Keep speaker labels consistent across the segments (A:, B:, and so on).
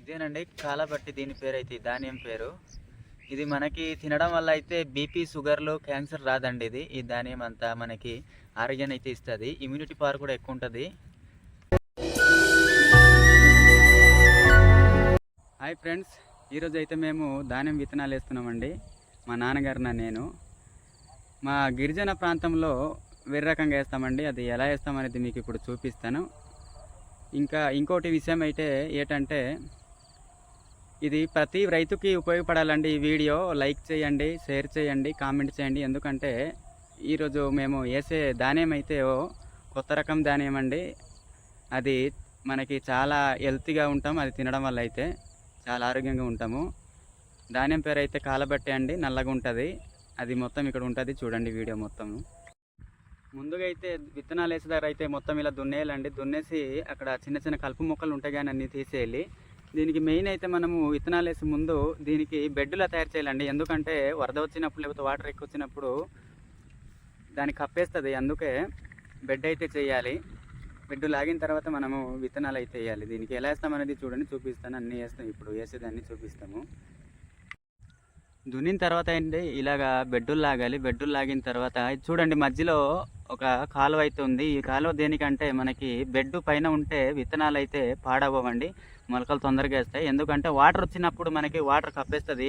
A: ఇదేనండి కాలబట్టి దీని పేరు అయితే ఈ ధాన్యం పేరు. ఇది మనకి తినడం వల్ల అయితే బీపీ షుగర్లు క్యాన్సర్ రాదండి ఇది. ఈ ధాన్యం అంతా మనకి ఆరోగ్యాన్ని అయితే ఇస్తుంది. ఇమ్యూనిటీ పవర్ కూడా ఎక్కువ ఉంటుంది. హాయ్ ఫ్రెండ్స్ ఈరోజు అయితే మేము ధాన్యం విత్తనాలు వేస్తున్నామండి. మా నాన్నగారిన నేను. మా గిరిజన ప్రాంతంలో వేరే రకంగా వేస్తామండి. అది ఎలా వేస్తామనేది మీకు ఇప్పుడు చూపిస్తాను. ఇంకా ఇంకోటి విషయం అయితే ఏంటంటే ఇది ప్రతి రైతుకి ఉపయోగపడాలండి ఈ వీడియో. లైక్ చేయండి షేర్ చేయండి కామెంట్ చేయండి. ఎందుకంటే ఈరోజు మేము వేసే ధాన్యం అయితే కొత్త రకం ధాన్యం అండి. అది మనకి చాలా హెల్తీగా ఉంటాం. అది తినడం వల్ల అయితే చాలా ఆరోగ్యంగా ఉంటాము. ధాన్యం పేరు అయితే కాలబట్టే అండి. నల్లగా ఉంటుంది. అది మొత్తం ఇక్కడ ఉంటుంది. చూడండి వీడియో మొత్తము. ముందుగా అయితే విత్తనాలు వేసే దగ్గర అయితే మొత్తం ఇలా దున్నేయాలండి. దున్నేసి అక్కడ చిన్న చిన్న కలుపు మొక్కలు ఉంటాయి కానీ అన్నీ తీసేయాలి. దీనికి మెయిన్ అయితే మనము విత్తనాలు వేసే ముందు దీనికి బెడ్లా తయారు చేయాలండి. ఎందుకంటే వరద వచ్చినప్పుడు లేకపోతే వాటర్ ఎక్కువ వచ్చినప్పుడు దాన్ని కప్పేస్తుంది. అందుకే బెడ్ అయితే చేయాలి. బెడ్ లాగిన తర్వాత మనము విత్తనాలు అయితే వేయాలి. దీనికి ఎలా వేస్తామనేది చూడండి. చూపిస్తాను. అన్నీ వేస్తాం. ఇప్పుడు వేసేదాన్ని చూపిస్తాము. దున్నిన తర్వాత ఏంటి? ఇలాగా బెడ్డులు లాగాలి. బెడ్డులు లాగిన తర్వాత చూడండి. మధ్యలో ఒక కాలువ అయితే ఉంది. ఈ కాలువ దేనికంటే మనకి బెడ్ పైన ఉంటే విత్తనాలు అయితే పాడవ్వండి మొలకలు తొందరగా వేస్తాయి. ఎందుకంటే వాటర్ వచ్చినప్పుడు మనకి వాటర్ కప్పేస్తుంది.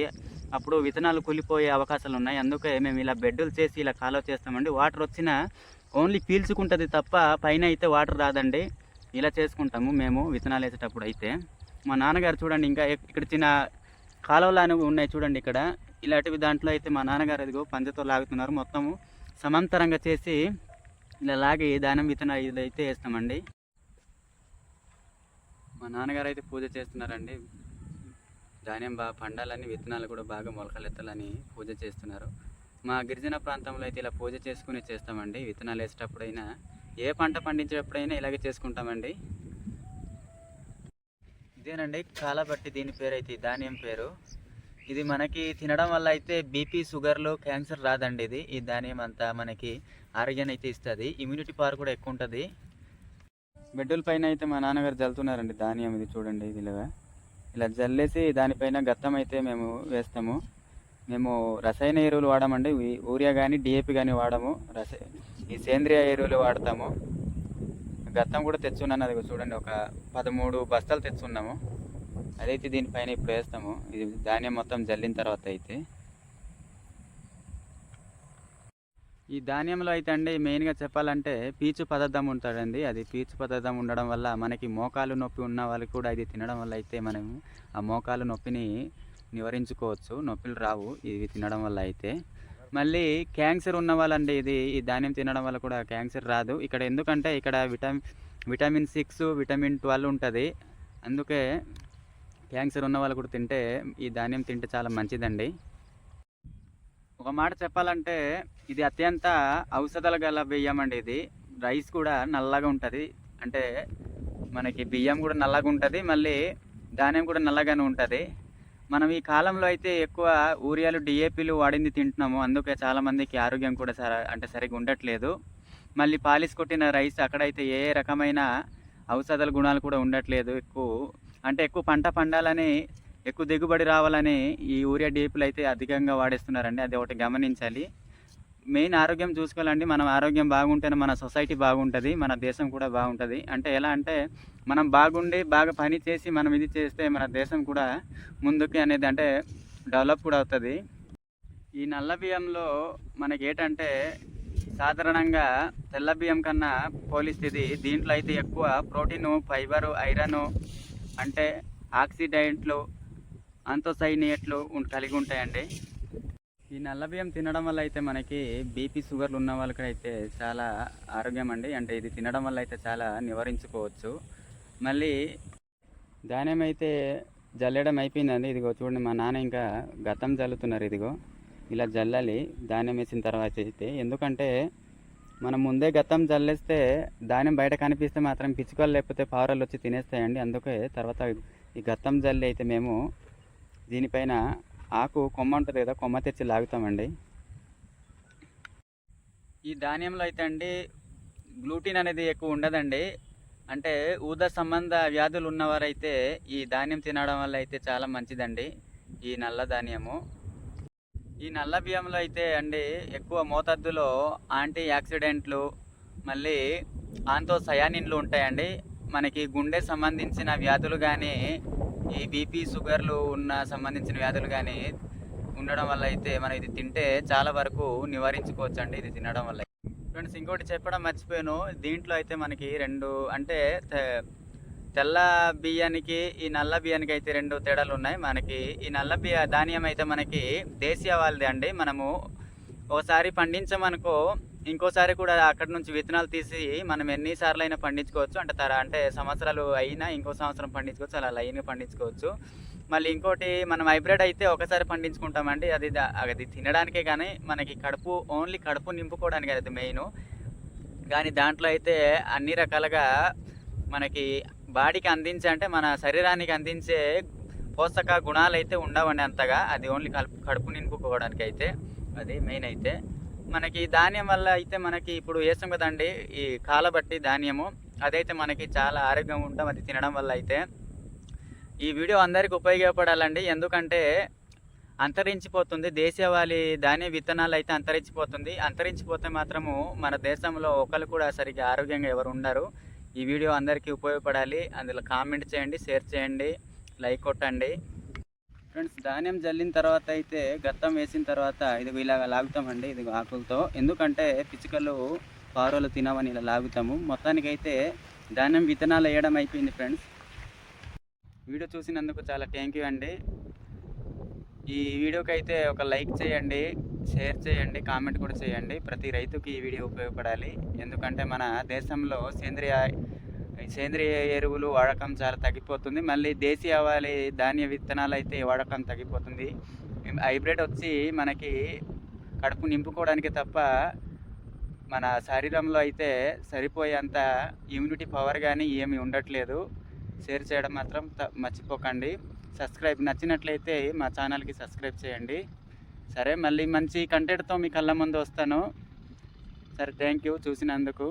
A: అప్పుడు విత్తనాలు కూలిపోయే అవకాశాలు ఉన్నాయి. అందుకే మేము ఇలా బెడ్డులు చేసి ఇలా కాలువ చేస్తామండి. వాటర్ వచ్చినా ఓన్లీ పీల్చుకుంటుంది తప్ప పైన అయితే వాటర్ రాదండి. ఇలా చేసుకుంటాము మేము విత్తనాలు వేసేటప్పుడు అయితే. మా నాన్నగారు చూడండి ఇంకా ఇక్కడ చిన్న కాలువలు అనేవి ఉన్నాయి చూడండి ఇక్కడ. ఇలాంటివి దాంట్లో అయితే మా నాన్నగారు అదిగో పంజతో లాగుతున్నారు. మొత్తము సమాంతరంగా చేసి ఇలా లాగి దానం విత్తనాలు ఇదైతే అయితే వేస్తామండి. మా నాన్నగారు అయితే పూజ చేస్తున్నారండి. ధాన్యం బాగా పండాలని విత్తనాలు కూడా బాగా మొలకలెత్తాలని పూజ చేస్తున్నారు. మా గిరిజన ప్రాంతంలో అయితే ఇలా పూజ చేసుకుని చేస్తామండి. విత్తనాలు వేసేటప్పుడైనా ఏ పంట పండించేటప్పుడైనా ఇలాగే చేసుకుంటామండి. ఇదేనండి కాలబట్టి దీని పేరు అయితే ధాన్యం పేరు. ఇది మనకి తినడం వల్ల అయితే బీపీ షుగర్లు క్యాన్సర్ రాదండి ఇది. ఈ ధాన్యం అంతా మనకి ఆరోగ్యాన్ని అయితే ఇస్తుంది. ఇమ్యూనిటీ పవర్ కూడా ఎక్కువ ఉంటుంది. బెడ్డుల పైన అయితే మా నాన్నగారు జల్లుతున్నారండి ధాన్యం ఇది చూడండి ఇది ఇలాగా ఇలా జల్లేసి దానిపైన గత్తం అయితే మేము వేస్తాము. మేము రసాయన ఎరువులు వాడమండి. యూరియా కానీ డిఏపి కానీ వాడము. రస ఈ సేంద్రియ ఎరువులు వాడతాము. గత్తం కూడా తెచ్చున్నాను. అది చూడండి. ఒక పదమూడు బస్తాలు తెచ్చున్నాము. అదైతే దీనిపైన ఇప్పుడు వేస్తాము. ఇది ధాన్యం మొత్తం జల్లిన తర్వాత అయితే. ఈ ధాన్యంలో అయితే అండి మెయిన్గా చెప్పాలంటే పీచు పదార్థం ఉంటుందండి అది పీచు పదార్థం ఉండడం వల్ల మనకి మోకాలు నొప్పి ఉన్న వాళ్ళకి కూడా ఇది తినడం వల్ల అయితే మనం ఆ మోకాలు నొప్పిని నివారించుకోవచ్చు. నొప్పులు రావు ఇవి తినడం వల్ల అయితే. మళ్ళీ క్యాన్సర్ ఉన్న వాళ్ళండి ఇది ఈ ధాన్యం తినడం వల్ల కూడా క్యాన్సర్ రాదు. ఇక్కడ ఎందుకంటే ఇక్కడ vitamin vitamin six vitamin twelve ఉంటుంది. అందుకే క్యాన్సర్ ఉన్న వాళ్ళు కూడా తింటే ఈ ధాన్యం తింటే చాలా మంచిదండి. ఒక మాట చెప్పాలంటే ఇది అత్యంత ఔషధాలు గల బియ్యం అండి ఇది. రైస్ కూడా నల్లగా ఉంటుంది. అంటే మనకి బియ్యం కూడా నల్లగా ఉంటుంది మళ్ళీ ధాన్యం కూడా నల్లగానే ఉంటుంది. మనం ఈ కాలంలో అయితే ఎక్కువ ఊరియాలు డిఏపీలు వాడింది తింటున్నాము. అందుకే చాలామందికి ఆరోగ్యం కూడా సర అంటే సరిగ్గా ఉండట్లేదు. మళ్ళీ పాలిస్ కొట్టిన రైస్ అక్కడైతే ఏ రకమైన ఔషధాల గుణాలు కూడా ఉండట్లేదు. ఎక్కువ అంటే ఎక్కువ పంట పండాలని ఎక్కువ దిగుబడి రావాలని ఈ యూరియా డిఏపీలు అయితే అధికంగా వాడేస్తున్నారండి. అది ఒకటి గమనించాలి. మెయిన్ ఆరోగ్యం చూసుకోవాలండి. మనం ఆరోగ్యం బాగుంటేనే మన సొసైటీ బాగుంటుంది మన దేశం కూడా బాగుంటుంది. అంటే ఎలా అంటే మనం బాగుండి బాగా పని చేసి మనం ఇది చేస్తే మన దేశం కూడా ముందుకి అనేది అంటే డెవలప్ కూడా అవుతుంది. ఈ నల్ల బియ్యంలో మనకి ఏంటంటే సాధారణంగా తెల్ల బియ్యం కన్నా పోలిస్తే ఇది దీంట్లో అయితే ఎక్కువ ప్రోటీను ఫైబరు ఐరను అంటే ఆక్సిడెంట్లు అంతోసైనియట్లు కలిగి ఉంటాయండి. ఈ నల్ల బియ్యం తినడం వల్ల అయితే మనకి బీపీ షుగర్లు ఉన్న వాళ్ళకి అయితే చాలా ఆరోగ్యం అండి అంటే ఇది తినడం వల్ల అయితే చాలా నివారించుకోవచ్చు. మళ్ళీ ధాన్యం అయితే జల్లడం అయిపోయిందండి. ఇదిగో చూడండి మా నాన్న ఇంకా గతం జల్లుతున్నారు. ఇదిగో ఇలా జల్లాలి ధాన్యం వేసిన తర్వాత అయితే. ఎందుకంటే మనం ముందే గతం చల్లేస్తే ధాన్యం బయట కనిపిస్తే మాత్రం పిచ్చుకలు లేకపోతే పావురాలు వచ్చి తినేస్తాయండి. అందుకే తర్వాత ఈ గతం జల్లి అయితే మేము దీనిపైన ఆకు కొమ్మ ఉంటుంది కదా కొమ్మ తెచ్చి లాగుతామండి. ఈ ధాన్యంలో అయితే అండి గ్లూటిన్ అనేది ఎక్కువ ఉండదండి. అంటే ఊద సంబంధ వ్యాధులు ఉన్నవారైతే ఈ ధాన్యం తినడం వల్ల అయితే చాలా మంచిదండి ఈ నల్ల ధాన్యము. ఈ నల్ల బియ్యంలో అయితే అండి ఎక్కువ మోతాదులో యాంటీ యాక్సిడెంట్లు మళ్ళీ ఆంతో సయానిన్లు ఉంటాయండి. మనకి గుండె సంబంధించిన వ్యాధులు కానీ ఈ బీపీ షుగర్లు ఉన్న సంబంధించిన వ్యాధులు కానీ ఉండడం వల్ల అయితే మనం ఇది తింటే చాలా వరకు నివారించుకోవచ్చు అండి ఇది తినడం వల్ల. ఫ్రెండ్స్ ఇంకోటి చెప్పడం మర్చిపోయాను. దీంట్లో అయితే మనకి రెండు అంటే తెల్ల బియ్యానికి ఈ నల్ల బియ్యానికి అయితే రెండు తేడాలు ఉన్నాయి. మనకి ఈ నల్ల బియ్య ధాన్యం అయితే మనకి దేశీయ వాళ్ళది అండి. మనము ఒకసారి పండించమనుకో ఇంకోసారి కూడా అక్కడ నుంచి విత్తనాలు తీసి మనం ఎన్నిసార్లు అయినా పండించుకోవచ్చు. అంటే తర అంటే సంవత్సరాలు అయినా ఇంకో సంవత్సరం పండించుకోవచ్చు అలా లైన్గా పండించుకోవచ్చు. మళ్ళీ ఇంకోటి మనం హైబ్రిడ్ అయితే ఒకసారి పండించుకుంటామండి. అది అది తినడానికే కానీ మనకి కడుపు ఓన్లీ కడుపు నింపుకోవడానికి అది మెయిన్. కానీ దాంట్లో అయితే అన్ని రకాలుగా మనకి బాడీకి అందించే అంటే మన శరీరానికి అందించే పోషక గుణాలు అయితే ఉండవండి అంతగా. అది ఓన్లీ కడుపు కడుపు నింపుకోవడానికి అయితే అది మెయిన్ అయితే. మనకి ధాన్యం వల్ల అయితే మనకి ఇప్పుడు వేసాం కదండి ఈ కాలబట్టి ధాన్యము. అదైతే మనకి చాలా ఆరోగ్యంగా ఉంటాం అది తినడం వల్ల అయితే. ఈ వీడియో అందరికీ ఉపయోగపడాలండి. ఎందుకంటే అంతరించిపోతుంది. దేశవాళీ ధాన్య విత్తనాలు అయితే అంతరించిపోతుంది. అంతరించిపోతే మాత్రము మన దేశంలో ఒకరు కూడా సరిగ్గా ఆరోగ్యంగా ఎవరు ఉండరు. ఈ వీడియో అందరికీ ఉపయోగపడాలి. అందులో కామెంట్ చేయండి షేర్ చేయండి లైక్ కొట్టండి. ఫ్రెండ్స్ ధాన్యం జల్లిన తర్వాత అయితే గత్తం వేసిన తర్వాత ఇది ఇలాగ లాగుతామండి ఇది ఆకులతో. ఎందుకంటే పిచ్చుకలు పారోలు తినవని ఇలా లాగుతాము. మొత్తానికైతే ధాన్యం విత్తనాలు వేయడం అయిపోయింది ఫ్రెండ్స్. వీడియో చూసినందుకు చాలా థ్యాంక్ యూ అండి. ఈ వీడియోకి అయితే ఒక లైక్ చేయండి. షేర్ చేయండి కామెంట్ కూడా చేయండి. ప్రతి రైతుకి ఈ వీడియో ఉపయోగపడాలి. ఎందుకంటే మన దేశంలో సేంద్రియ సేంద్రియ ఎరువులు వాడకం చాలా తగ్గిపోతుంది. మళ్ళీ దేశీయ వాలి ధాన్య విత్తనాలు అయితే వాడకం తగ్గిపోతుంది. హైబ్రిడ్ వచ్చి మనకి కడుపు నింపుకోవడానికి తప్ప మన శరీరంలో అయితే సరిపోయేంత ఇమ్యూనిటీ పవర్ కానీ ఏమీ ఉండట్లేదు. షేర్ చేయడం మాత్రం త- మర్చిపోకండి. సబ్స్క్రైబ్ నచ్చినట్లయితే మా ఛానల్కి సబ్స్క్రైబ్ చేయండి. సరే మళ్ళీ మంచి కంటెంట్తో మీ కళ్ళ ముందు వస్తాను. సరే థ్యాంక్ యూ చూసినందుకు.